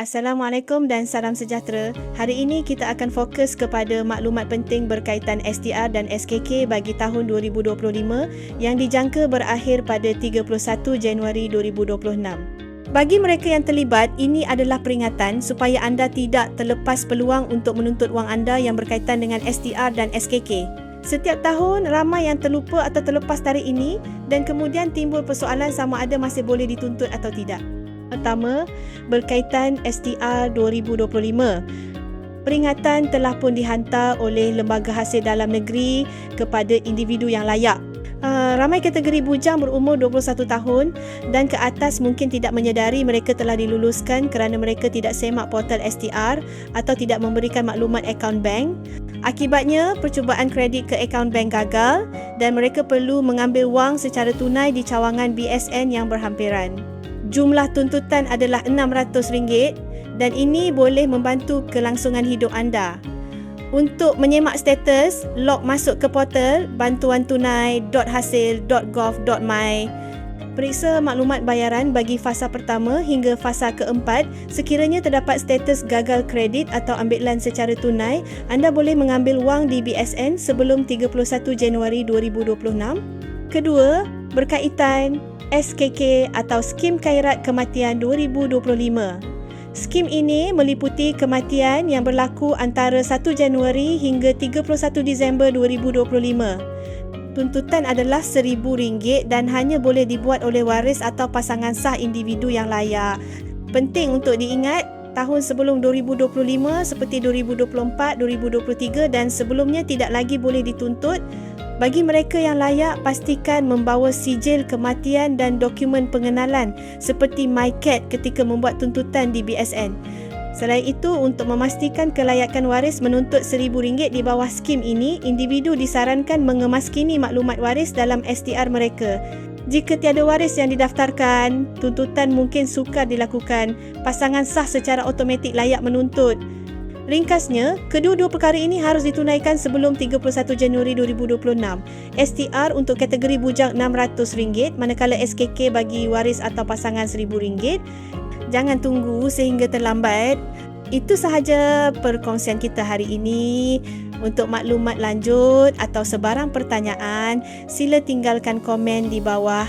Assalamualaikum dan salam sejahtera. Hari ini kita akan fokus kepada maklumat penting berkaitan STR dan SKK bagi tahun 2025 yang dijangka berakhir pada 31 Januari 2026. Bagi mereka yang terlibat, ini adalah peringatan supaya anda tidak terlepas peluang untuk menuntut wang anda yang berkaitan dengan STR dan SKK. Setiap tahun, ramai yang terlupa atau terlepas tarikh ini dan kemudian timbul persoalan sama ada masih boleh dituntut atau tidak. Pertama, berkaitan STR 2025. Peringatan telah pun dihantar oleh Lembaga Hasil Dalam Negeri kepada individu yang layak. Uh, ramai kategori bujang berumur 21 tahun dan ke atas mungkin tidak menyedari mereka telah diluluskan kerana mereka tidak semak portal STR atau tidak memberikan maklumat akaun bank. Akibatnya, percubaan kredit ke akaun bank gagal dan mereka perlu mengambil wang secara tunai di cawangan BSN yang berhampiran jumlah tuntutan adalah RM600 dan ini boleh membantu kelangsungan hidup anda. Untuk menyemak status, log masuk ke portal bantuantunai.hasil.gov.my. Periksa maklumat bayaran bagi fasa pertama hingga fasa keempat. Sekiranya terdapat status gagal kredit atau ambilan secara tunai, anda boleh mengambil wang di BSN sebelum 31 Januari 2026. Kedua, berkaitan SKK atau Skim Kairat Kematian 2025. Skim ini meliputi kematian yang berlaku antara 1 Januari hingga 31 Disember 2025. Tuntutan adalah RM1,000 dan hanya boleh dibuat oleh waris atau pasangan sah individu yang layak. Penting untuk diingat, tahun sebelum 2025 seperti 2024, 2023 dan sebelumnya tidak lagi boleh dituntut bagi mereka yang layak, pastikan membawa sijil kematian dan dokumen pengenalan seperti MyCat ketika membuat tuntutan di BSN. Selain itu, untuk memastikan kelayakan waris menuntut RM1,000 di bawah skim ini, individu disarankan mengemaskini maklumat waris dalam STR mereka. Jika tiada waris yang didaftarkan, tuntutan mungkin sukar dilakukan. Pasangan sah secara automatik layak menuntut. Ringkasnya, kedua-dua perkara ini harus ditunaikan sebelum 31 Januari 2026. STR untuk kategori bujang RM600 manakala SKK bagi waris atau pasangan RM1,000. Jangan tunggu sehingga terlambat. Itu sahaja perkongsian kita hari ini. Untuk maklumat lanjut atau sebarang pertanyaan, sila tinggalkan komen di bawah